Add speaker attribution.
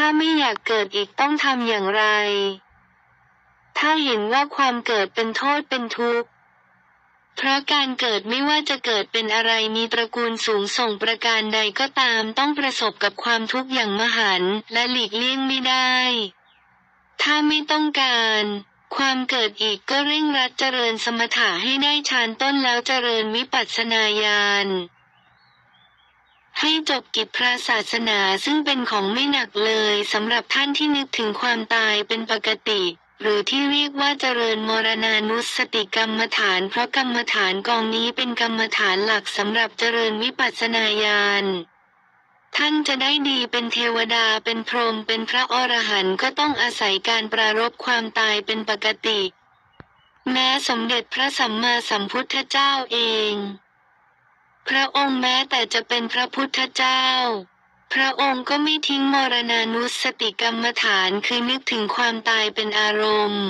Speaker 1: ถ้าไม่อยากเกิดอีกต้องทำอย่างไร ถ้าเห็นว่าความเกิดเป็นโทษเป็นทุกข์ เพราะการเกิดไม่ว่าจะเกิดเป็นอะไรมีตระกูลสูงส่งประการใดก็ตามต้องประสบกับความทุกข์อย่างมหันและหลีกเลี่ยงไม่ได้ ถ้าไม่ต้องการความเกิดอีกก็เร่งรัดเจริญสมถะให้ได้ฌานต้นแล้วเจริญวิปัสสนาญาณ ให้จบกิจพระศาสนาซึ่งเป็นของไม่หนักเลยสำหรับท่านที่นึกถึงความตายเป็นปกติ หรือที่เรียกว่าเจริญมรณานุสติกรรมฐาน เพราะกรรมฐานกองนี้เป็นกรรมฐานหลักสำหรับเจริญวิปัสสนาญาณท่านจะได้ดีเป็นเทวดาเป็นพรหมเป็นพระอรหันต์ก็ต้องอาศัยการปรารบความตายเป็นปกติ แม้สมเด็จพระสัมมาสัมพุทธเจ้าเอง ระองค์แม้แต่จะเป็นพระพุทธเจ้า พระองค์ก็ไม่ทิ้งมรณานุสติกรรมฐานคือนึกถึงความตายเป็นอารมณ์